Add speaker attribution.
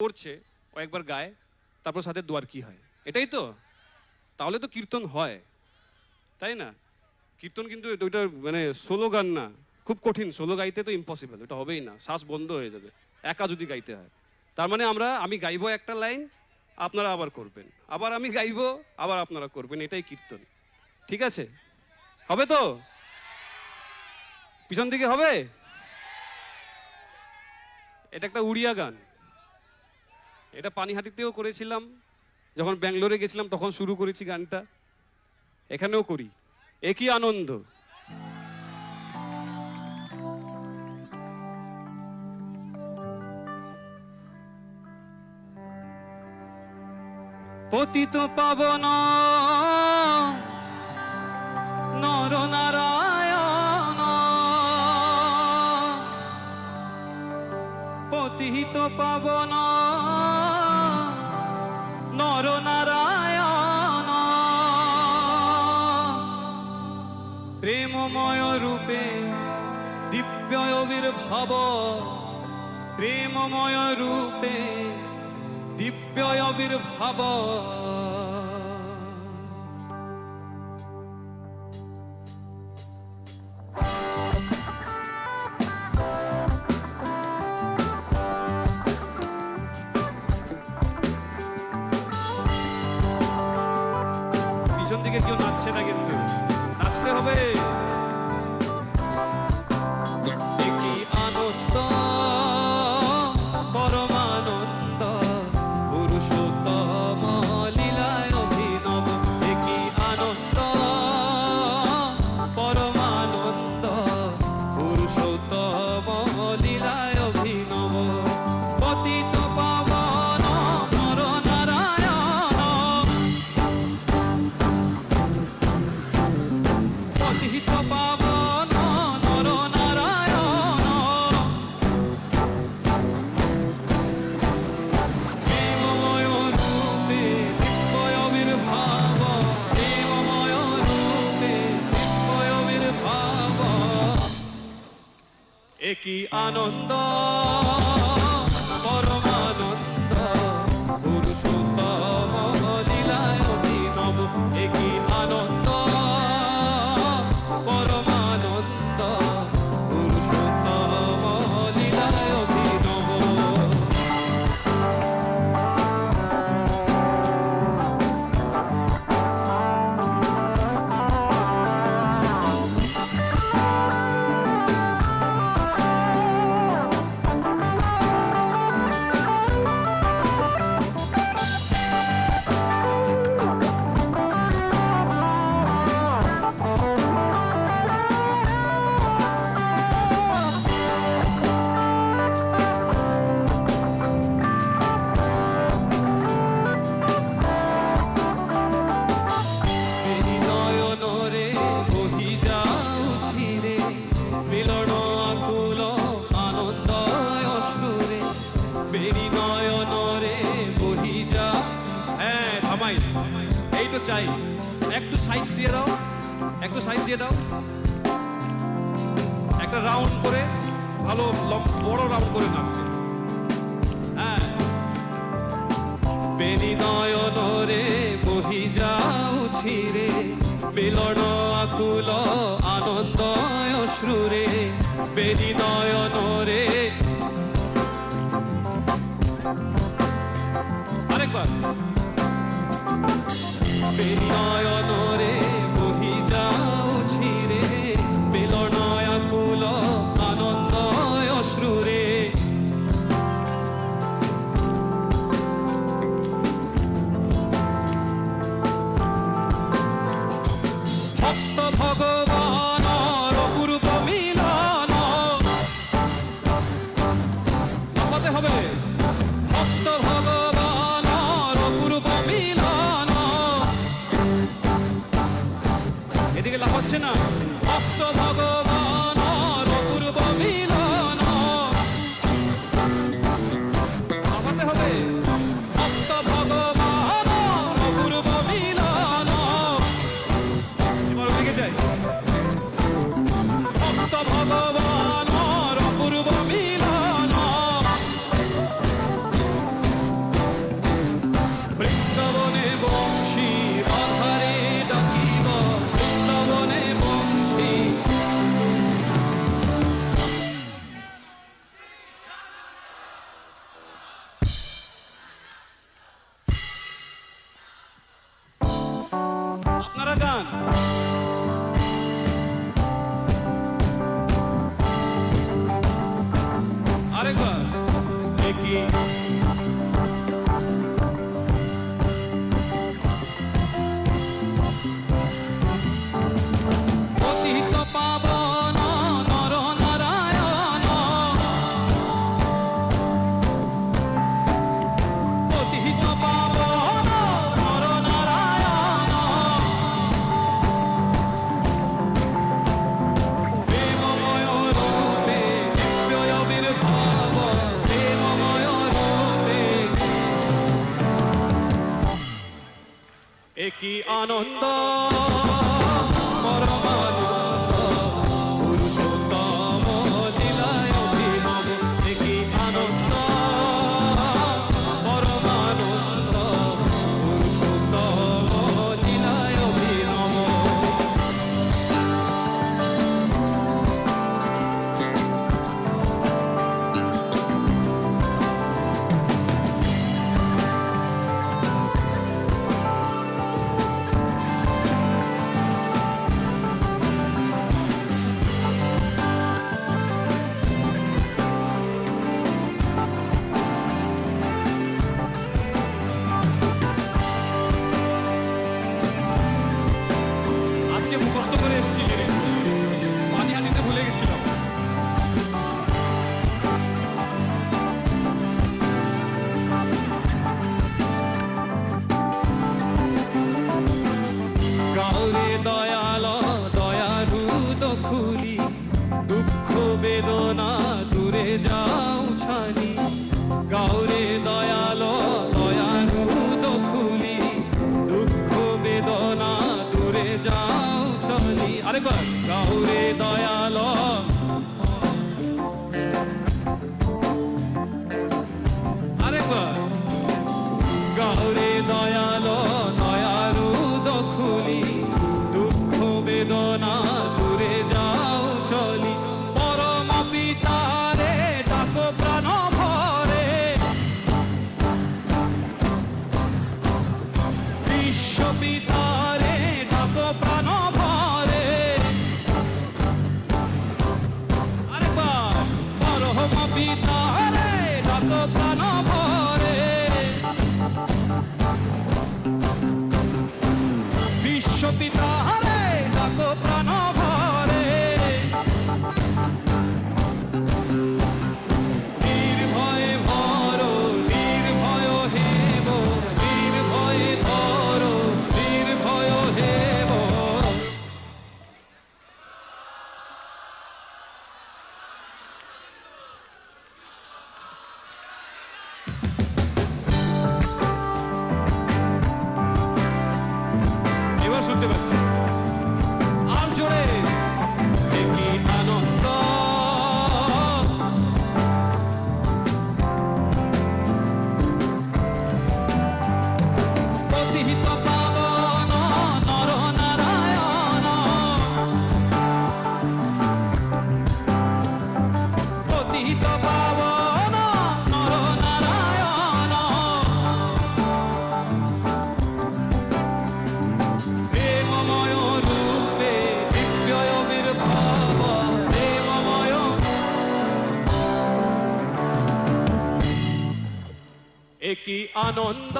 Speaker 1: করছে ও একবার গায়, তারপর সাথে দুয়ার কি হয়? এটাই তো। তাহলে তো কীর্তন হয়। তাই না? কীর্তন কিন্তু ওইটা মানে সোলো গান না। খুব কঠিন। সোলো গাইতে তো ইম্পসিবল ওটা হবেই না। শ্বাস বন্ধ হয়ে যাবে। একা যদি গাইতে হয়। তার মানে আমরা, আমি গাইবো একটা লাইন, আপনারা আবার করবেন। আবার আমি গাইবো, আবার আপনারা করবেন। এটাই কীর্তন। ঠিক আছে? হবে তো? পিছন দিকে হবে? এটা একটা উড়িয়া গান। এটা পানিহাটিতেও করেছিলাম। যখন ব্যাঙ্গালোরে গেছিলাম, তখন শুরু করেছি গানটা। এখানেও করি। একই আনন্দ। পতিত পাবন, নর নারায়ণ পতিত পাবন। আবির্ভাব প্রেমময় রূপে দিব্য আবির্ভাব। একই আনন্দ। চাই। একটু সাইড দিয়ে দাও, একটু সাইড দিয়ে দাও। একটা রাউন্ড করে, ভালো বড় রাউন্ড করে নাচবে হ্যাঁ। বেনি নয়নরে বহি যাଉଛି রে মিলন আকুল আনন্দ অশ্রুরে বেনি
Speaker 2: একই
Speaker 1: আনন্দ? আনন্দ।